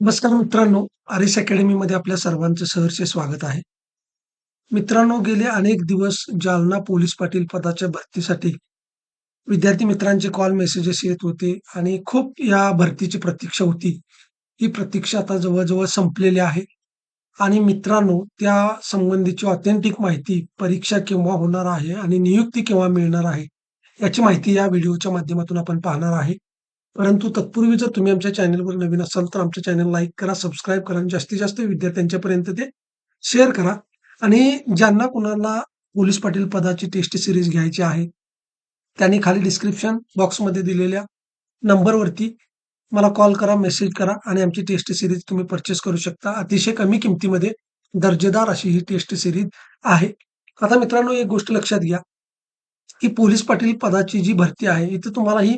नमस्कार मित्रांनो, आरिस अकॅडमीमध्ये आपल्या सर्वांचं सहर्ष स्वागत आहे. मित्रांनो, गेले अनेक दिवस जालना पोलीस पाटील पदाच्या भरतीसाठी विद्यार्थी मित्रांचे कॉल, मेसेजेस येत होते आणि खूप या भरतीची प्रतीक्षा होती. ही प्रतीक्षा आता जवळजवळ संपलेली आहे आणि मित्रांनो, त्या संबंधीची ऑथेंटिक माहिती, परीक्षा केव्हा होणार आहे आणि नियुक्ती केव्हा मिळणार आहे, याची माहिती या व्हिडिओच्या माध्यमातून आपण पाहणार आहे. परंतु तत्पूर्वी जर तुम्ही आमच्या चॅनलवर नवीन असाल तर आमच्या चॅनल लाईक करा, सबस्क्राईब करा आणि जास्तीत जास्त विद्यार्थ्यांच्यापर्यंत ते शेअर करा आणि ज्यांना कुणाला पोलीस पाटील पदाची टेस्ट सिरीज घ्यायची आहे, त्यांनी खाली डिस्क्रिप्शन बॉक्समध्ये दिलेल्या नंबरवरती मला कॉल करा, मेसेज करा आणि आमची टेस्ट सिरीज तुम्ही परचेस करू शकता. अतिशय कमी किमतीमध्ये दर्जेदार अशी ही टेस्ट सिरीज आहे. आता मित्रांनो, एक गोष्ट लक्षात घ्या, की पोलीस पाटील पदाची जी भरती आहे, इथे तुम्हाला ही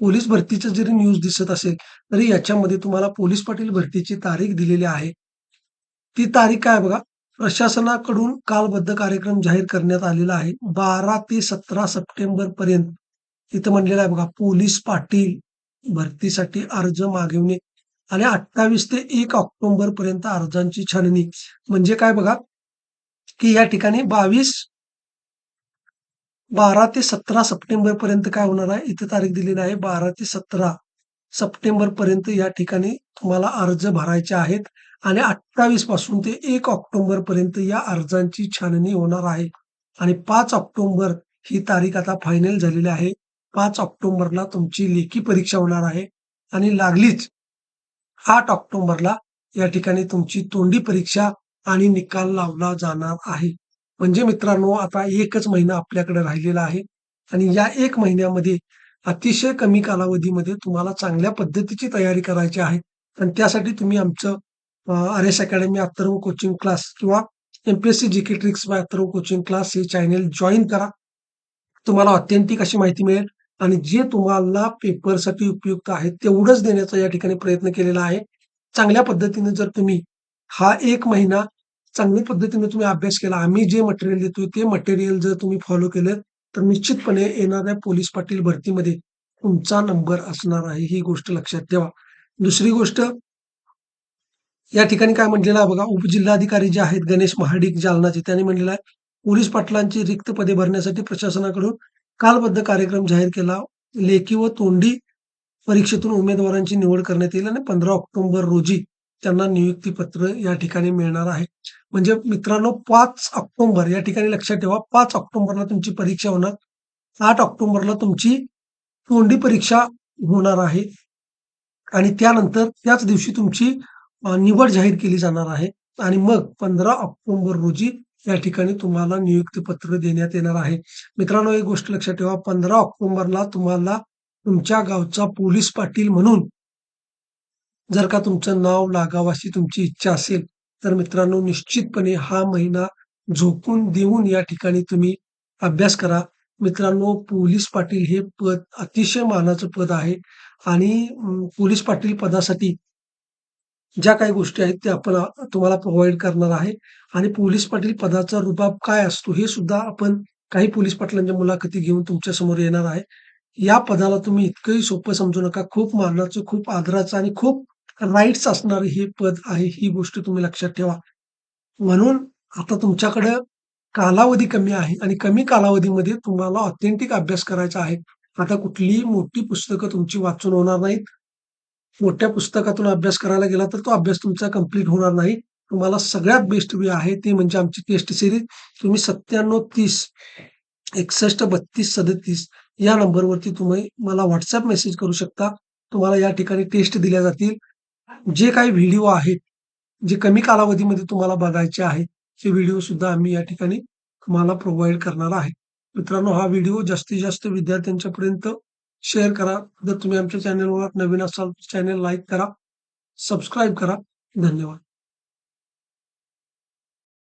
पोलीस भरतीचं जरी न्यूज दिसत असेल, तरी याच्यामध्ये तुम्हाला पोलीस पाटील भरतीची तारीख दिलेली आहे. ती तारीख काय बघा, प्रशासनाकडून कालबद्ध कार्यक्रम जाहीर करण्यात आलेला आहे. 12 ते 17 सप्टेंबर पर्यंत तिथं म्हणलेलं आहे बघा, पोलीस पाटील भरतीसाठी अर्ज मागवणे आणि 28 ते एक ऑक्टोबर पर्यंत अर्जांची छाननी. म्हणजे काय बघा, की या ठिकाणी 22 12 ते 17 सप्टेंबर पर्यंत काय होणार आहे, इथे तारीख दिलेली आहे 12 ते 17 सप्टेंबर पर्यंत या ठिकाणी तुम्हाला अर्ज भरायचे आहेत आणि 28 पासून ते एक ऑक्टोबर पर्यंत या अर्जांची छाननी होणार आहे आणि पाच ऑक्टोबर ही तारीख आता फायनल झालेली आहे. पाच ऑक्टोबरला तुमची लेखी परीक्षा होणार आहे आणि लागलीच आठ ऑक्टोबरला या ठिकाणी तुमची तोंडी परीक्षा आणि निकाल लावला जाणार आहे. म्हणजे मित्रांनो, आता एकच महिना आपल्याकडे राहिलेला आहे आणि या एक महिन्यामध्ये अतिशय कमी कालावधीमध्ये तुम्हाला चांगल्या पद्धतीची तयारी करायची आहे आणि त्यासाठी तुम्ही आमचं R S academy Atharva coaching class किंवा M P S C G K tricks by Atharva coaching class हे चॅनेल जॉईन करा. तुम्हाला ऑथेंटिक अशी माहिती मिळेल आणि जे तुम्हाला पेपरसाठी उपयुक्त आहे तेवढंच देण्याचा या ठिकाणी प्रयत्न केलेला आहे. चांगल्या पद्धतीने जर तुम्ही हा एक महिना चांगल्या पद्धतीने तुम्ही अभ्यास केला, आम्ही जे मटेरियल देतोय ते मटेरियल जर तुम्ही फॉलो केलं, तर निश्चितपणे येणाऱ्या पोलीस पाटील भरतीमध्ये तुमचा नंबर असणार आहे. ही गोष्ट लक्षात ठेवा. दुसरी गोष्ट या ठिकाणी काय म्हटलेलं आहे बघा, उपजिल्हाधिकारी जे आहेत गणेश महाडिक जालनाचे त्यांनी म्हटलेलं आहे, पोलीस पाटलांची रिक्त पदे भरण्यासाठी प्रशासनाकडून कालबद्ध कार्यक्रम जाहीर केला. लेखी व तोंडी परीक्षेतून उमेदवारांची निवड करण्यात येईल आणि 15 ऑक्टोबर रोजी त्यांना नियुक्तीपत्र या ठिकाणी मिळणार आहे. म्हणजे मित्रांनो पाच ऑक्टोबर या ठिकाणी लक्षात ठेवा पाच ऑक्टोबरला तुमची परीक्षा होणार. आठ ऑक्टोबरला तुमची तोंडी परीक्षा होणार आहे आणि त्यानंतर त्याच दिवशी तुमची निवड जाहीर केली जाणार आहे आणि मग 15 ऑक्टोबर रोजी या ठिकाणी तुम्हाला नियुक्तीपत्र देण्यात येणार आहे. मित्रांनो, एक गोष्ट लक्षात ठेवा 15 ऑक्टोबरला तुम्हाला तुमच्या गावचा पोलीस पाटील म्हणून जर का तुमचं नाव लागावं अशी तुमची इच्छा असेल, तर मित्रांनो निश्चितपणे हा महिना झोकून देऊन या ठिकाणी तुम्ही अभ्यास करा. मित्रांनो, पोलीस पाटील हे पद अतिशय मानाचं पद आहे आणि पोलीस पाटील पदासाठी ज्या काही गोष्टी आहेत त्या आपण तुम्हाला प्रोव्हाइड करणार आहे आणि पोलीस पाटील पदाचा रुबाब काय असतो हे सुद्धा आपण काही पोलीस पाटलांच्या मुलाखती घेऊन तुमच्यासमोर येणार आहे. या पदाला तुम्ही इतकंही सोपं समजू नका. खूप मानाचं, खूप आदराचं आणि खूप राईट्स असणारं हे पद आहे. ही गोष्ट तुम्ही लक्षात ठेवा. म्हणून आता तुमच्याकडं कालावधी कमी आहे आणि कमी कालावधीमध्ये तुम्हाला ऑथेंटिक अभ्यास करायचा आहे. आता कुठलीही मोठी पुस्तकं तुमची वाचून होणार नाहीत. मोठ्या पुस्तकातून अभ्यास करायला गेला तर तो अभ्यास तुमचा कंप्लीट होणार नाही. तुम्हाला सगळ्यात बेस्ट वे आहे ते म्हणजे आमची टेस्ट सिरीज तुम्ही 97 30 61 32 37 या नंबरवरती तुम्ही मला व्हॉट्सअप मेसेज करू शकता. तुम्हाला या ठिकाणी टेस्ट दिल्या जातील. जे काही व्हिडिओ आहेत, जे कमी कालावधीमध्ये तुम्हाला बघायचे आहेत, ते व्हिडिओ सुद्धा आम्ही या ठिकाणी तुम्हाला प्रोव्हाइड करणार आहे. मित्रांनो, हा व्हिडिओ जास्तीत जास्त विद्यार्थ्यांच्यापर्यंत शेअर करा. जर तुम्ही आमच्या चॅनलवर नवीन असाल, चॅनल लाईक करा, सबस्क्राईब करा. धन्यवाद.